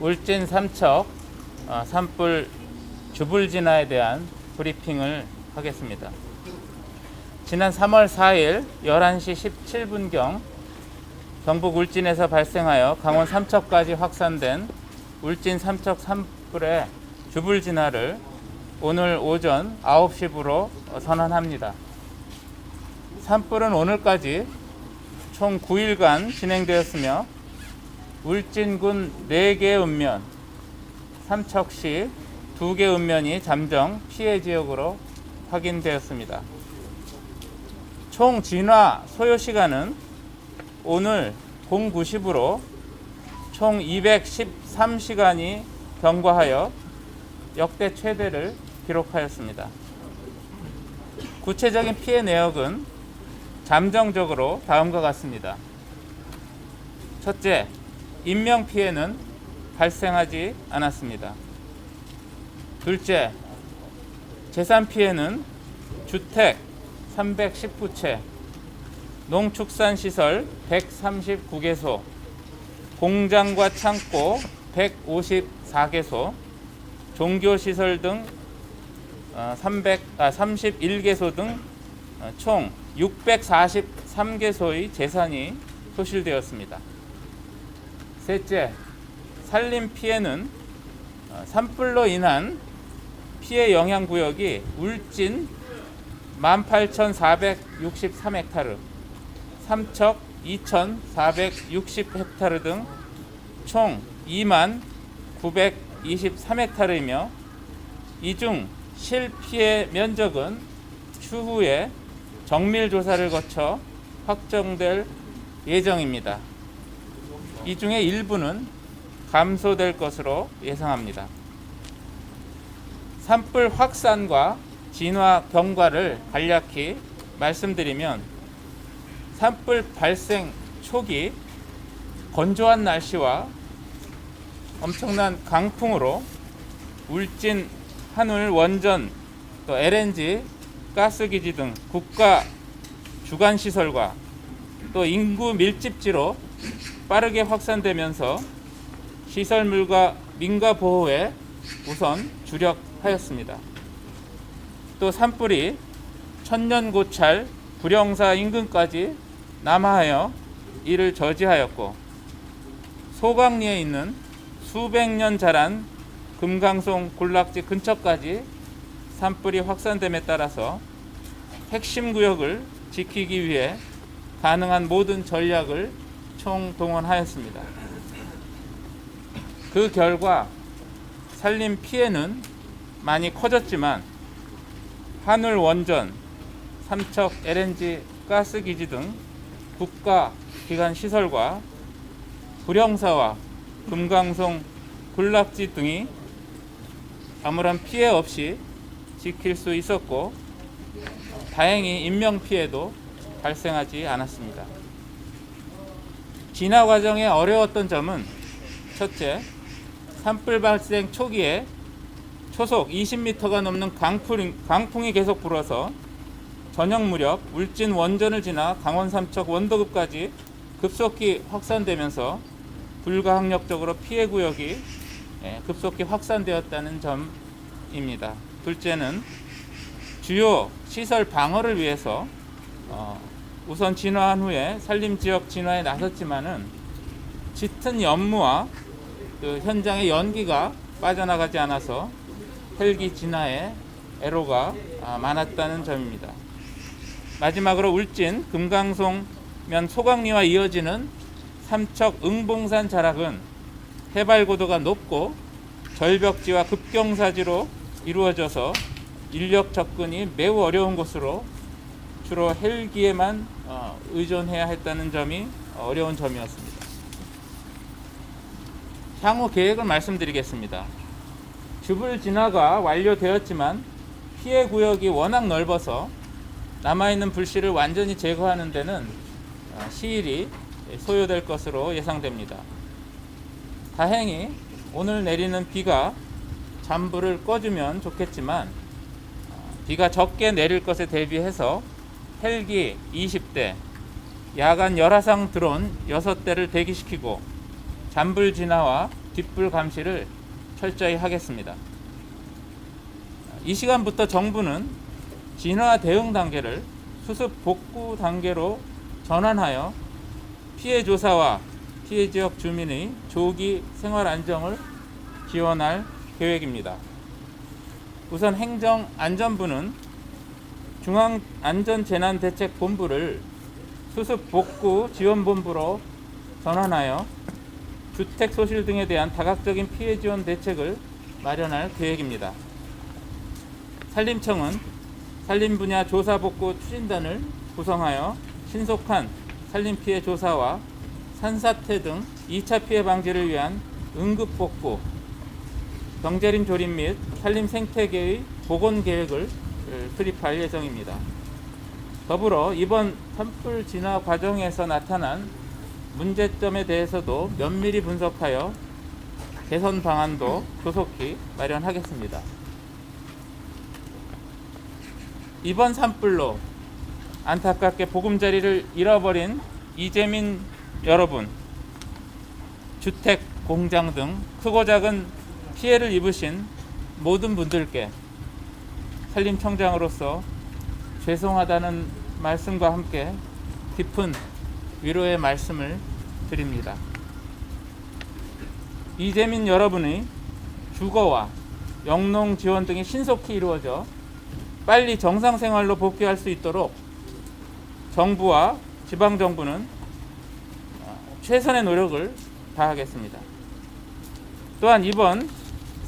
울진 삼척 어, 산불 주불 진화에 대한 브리핑을 하겠습니다. 지난 3월 4일 11시 17분경 경북 울진에서 발생하여 강원 삼척까지 확산된 울진 삼척 산불의 주불 진화를 오늘 오전 9시부로 선언합니다. 산불은 오늘까지 총 9일간 진행되었으며 울진군 4개 읍면, 삼척시 2개 읍면이 잠정 피해 지역으로 확인되었습니다. 총 진화 소요 시간은 오늘 09시부로 총 213시간이 경과하여 역대 최대를 기록하였습니다. 구체적인 피해 내역은 잠정적으로 다음과 같습니다. 첫째, 인명 피해는 발생하지 않았습니다. 둘째, 재산 피해는 주택 319채, 농축산시설 139개소, 공장과 창고 154개소, 종교시설 등 300, 아, 31개소 등 어, 총 643개소의 재산이 소실되었습니다. 셋째, 산림 피해는 어, 산불로 인한 피해 영향 구역이 울진 18,463헥타르, 삼척 2,460헥타르 등 총 2만 923헥타르이며 이 중 실피해 면적은 추후에 정밀 조사를 거쳐 확정될 예정입니다. 이 중에 일부는 감소될 것으로 예상합니다. 산불 확산과 진화 경과를 간략히 말씀드리면 산불 발생 초기 건조한 날씨와 엄청난 강풍으로 울진 한울 원전 또 LNG 가스기지 등 국가 주간 시설과 또 인구 밀집지로 빠르게 확산되면서 시설물과 민가 보호에 우선 주력하였습니다. 또 산불이 천년고찰 불영사 인근까지 남하하여 이를 저지하였고 소강리에 있는 수백 년 자란 금강송 군락지 근처까지 산불이 확산됨에 따라서 핵심 구역을 지키기 위해 가능한 모든 전략을 총동원하였습니다. 그 결과 산림 피해는 많이 커졌지만 한울 원전, 삼척 LNG 가스기지 등 국가 기관 시설과 불영사와 금강송 군락지 등이 아무런 피해 없이 지킬 수 있었고 다행히 인명 피해도 발생하지 않았습니다. 진화 과정에 어려웠던 점은 첫째, 산불 발생 초기에 초속 20m가 넘는 강풍, 강풍이 계속 불어서 저녁 무렵 울진 원전을 지나 강원 삼척 원도급까지 급속히 확산되면서 불가항력적으로 피해 구역이 예, 급속히 확산되었다는 점입니다. 둘째는 주요 시설 방어를 위해서 어, 우선 진화한 후에 산림 지역 진화에 나섰지만은 짙은 연무와 그 현장의 연기가 빠져나가지 않아서 헬기 진화에 애로가 아, 많았다는 점입니다. 마지막으로 울진 금강송면 소강리와 이어지는 삼척 응봉산 자락은 해발 고도가 높고 절벽지와 급경사지로 이루어져서 인력 접근이 매우 어려운 곳으로 주로 헬기에만 어, 의존해야 했다는 점이 어려운 점이었습니다. 향후 계획을 말씀드리겠습니다. 주불 진화가 완료되었지만 피해 구역이 워낙 넓어서 남아있는 불씨를 완전히 제거하는 데는 어, 시일이 소요될 것으로 예상됩니다. 다행히 오늘 내리는 비가 잠불을 꺼주면 좋겠지만 어, 비가 적게 내릴 것에 대비해서 헬기 20대, 야간 열화상 드론 6대를 대기시키고 잔불 진화와 뒷불 감시를 철저히 하겠습니다. 이 시간부터 정부는 진화 대응 단계를 수습 복구 단계로 전환하여 피해 조사와 피해 지역 주민의 조기 생활 안정을 지원할 계획입니다. 우선 행정안전부는 중앙안전재난대책본부를 수습복구 지원본부로 전환하여 주택 소실 등에 대한 다각적인 피해 지원 대책을 마련할 계획입니다. 산림청은 산림 분야 조사 복구 추진단을 구성하여 신속한 산림 피해 조사와 산사태 등 2차 피해 방지를 위한 응급 복구, 경제림 조림 및 산림 생태계의 복원 계획을 수립할 예정입니다. 더불어 이번 산불 진화 과정에서 나타난 문제점에 대해서도 면밀히 분석하여 개선 방안도 조속히 마련하겠습니다. 이번 산불로 안타깝게 보금자리를 잃어버린 이재민 여러분, 주택, 공장 등 크고 작은 피해를 입으신 모든 분들께 산림청장으로서 죄송하다는 말씀과 함께 깊은 위로의 말씀을 드립니다. 이재민 여러분의 주거와 영농 지원 등이 신속히 이루어져 빨리 정상 생활로 복귀할 수 있도록 정부와 지방 정부는 최선의 노력을 다하겠습니다. 또한 이번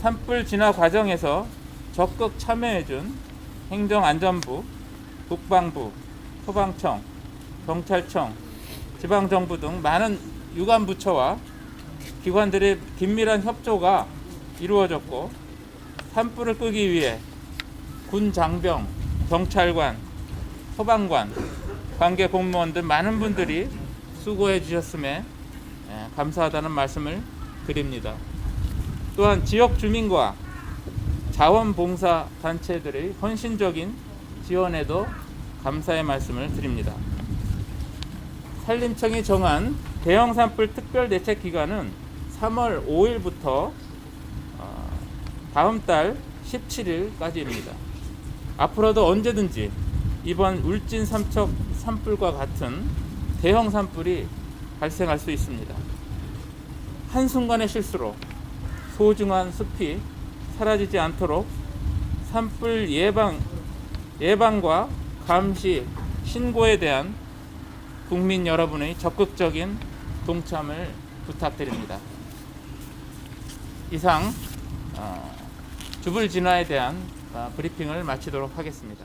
산불 진화 과정에서 적극 참여해준 행정안전부, 국방부, 소방청, 경찰청, 지방정부 등 많은 유관부처와 기관들의 긴밀한 협조가 이루어졌고 산불을 끄기 위해 군 장병, 경찰관, 소방관, 관계 공무원 등 많은 분들이 수고해 주셨음에 예, 감사하다는 말씀을 드립니다. 또한 지역 주민과 자원봉사 단체들의 헌신적인 지원에도 감사의 말씀을 드립니다. 산림청이 정한 대형 산불 특별 대책 기간은 3월 5일부터 어, 다음 달 17일까지입니다. 앞으로도 언제든지 이번 울진 삼척 산불과 같은 대형 산불이 발생할 수 있습니다. 한순간의 실수로 소중한 숲이 사라지지 않도록 산불 예방 예방과 감시 신고에 대한 국민 여러분의 적극적인 동참을 부탁드립니다. 이상 어, 주불 진화에 대한 어, 브리핑을 마치도록 하겠습니다.